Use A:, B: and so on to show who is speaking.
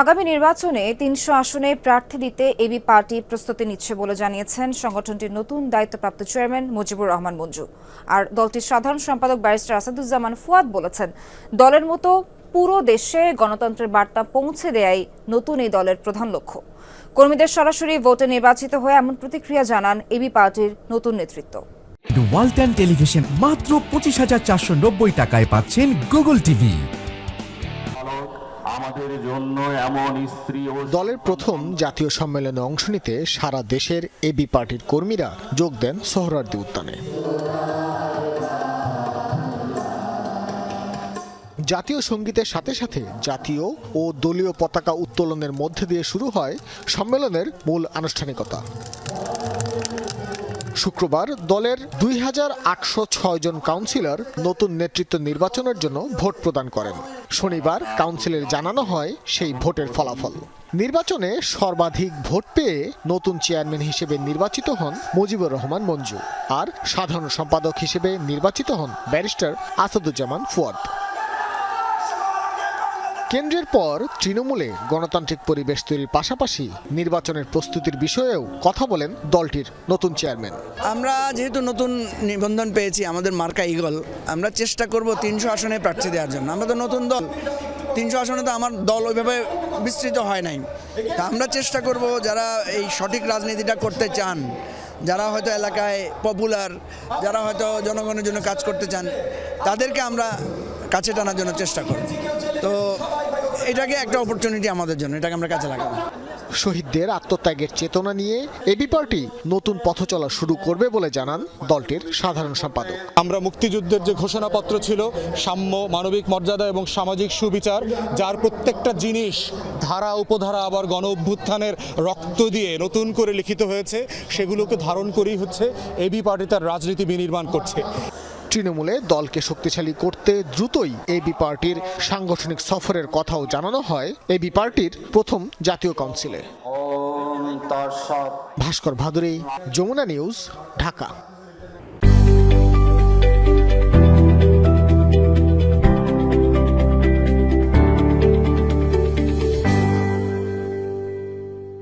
A: আগামী নির্বাচনে তিনশো আসনে প্রার্থী দিতে এবি পার্টি প্রস্তুতি নিচ্ছে বলে জানিয়েছেন সংগঠনটির নতুন দায়িত্বপ্রাপ্ত চেয়ারম্যান মুজিবুর রহমান মঞ্জু। আর দলটির সাধারণ সম্পাদক ব্যারিস্টার আসাদুজ্জামান ফুয়াদ বলেছেন, দলের মতো পুরো দেশে গণতন্ত্রের বার্তা পৌঁছে দেয়াই নতুন এই দলের প্রধান লক্ষ্য। কর্মীদের সরাসরি ভোটে নির্বাচিত হয়ে এমন প্রতিক্রিয়া জানান এবি পার্টির নতুন নেতৃত্ব।
B: ওয়ালটন টেলিভিশন মাত্র পঁচিশ হাজার চারশো নব্বই টাকায় পাচ্ছেন গুগল টিভি
C: আমাদের জন্য এমন স্ত্রী ও
D: দলের প্রথম জাতীয় সম্মেলনে অংশ নিতে সারা দেশের এবি পার্টির কর্মীরা যোগ দেন সোহরার্দি উদ্যানে। জাতীয় সঙ্গীতের সাথে সাথে জাতীয় ও দলীয় পতাকা উত্তোলনের মধ্যে দিয়ে শুরু হয় সম্মেলনের মূল আনুষ্ঠানিকতা। শুক্রবার দলের দুই হাজার আটশো ছয় জন কাউন্সিলর নতুন নেতৃত্ব নির্বাচনের জন্য ভোট প্রদান করেন। শনিবার কাউন্সিলের জানানো হয় সেই ভোটের ফলাফল। নির্বাচনে সর্বাধিক ভোট পেয়ে নতুন চেয়ারম্যান হিসেবে নির্বাচিত হন মুজিবুর রহমান মঞ্জু। আর সাধারণ সম্পাদক হিসেবে নির্বাচিত হন ব্যারিস্টার আসাদুজ্জামান ফুয়াদ। কেন্দ্রের পর তৃণমূলে গণতান্ত্রিক পরিবেশ তৈরির পাশাপাশি নির্বাচনের প্রস্তুতির বিষয়েও কথা বলেন দলটির নতুন চেয়ারম্যান।
E: আমরা যেহেতু নতুন নিবন্ধন পেয়েছি, আমাদের মার্কা ইগল আমরা চেষ্টা করব তিনশো আসনে প্রার্থী দেওয়ার জন্য। আমরা তো নতুন দল, তিনশো আসনে তো আমার দল ওইভাবে বিস্তৃত হয় নাই। তা আমরা চেষ্টা করব যারা এই সঠিক রাজনীতিটা করতে চান, যারা হয়তো এলাকায় পপুলার যারা হয়তো জনগণের জন্য কাজ করতে চান, তাদেরকে আমরা কাছে টানার জন্য চেষ্টা করব। তো এটাকে একটা অপরচুনিটি আমাদের জন্য এটাকে আমরা কাজে লাগাবো।
D: শহীদদের আত্মত্যাগের চেতনা নিয়ে এবি পার্টি নতুন পথ চলা শুরু করবে বলে জানান দলটির সাধারণ সম্পাদক।
F: আমরা মুক্তিযুদ্ধের যে ঘোষণাপত্র ছিল সাম্য মানবিক মর্যাদা এবং সামাজিক সুবিচার যার প্রত্যেকটা জিনিস ধারা উপধারা আবার গণ অভ্যুত্থানের রক্ত দিয়ে নতুন করে লিখিত হয়েছে সেগুলোকে ধারণ করেই হচ্ছে এবি পার্টি তার রাজনীতি বিনির্মাণ করছে।
D: তৃণমূলে দলকে শক্তিশালী করতে দ্রুতই এবি পার্টির সাংগঠনিক সফরের কথাও জানানো হয়। এবি পার্টির প্রথম জাতীয় কাউন্সিলে। ভাস্কর ভাদুরী যমুনা নিউজ ঢাকা।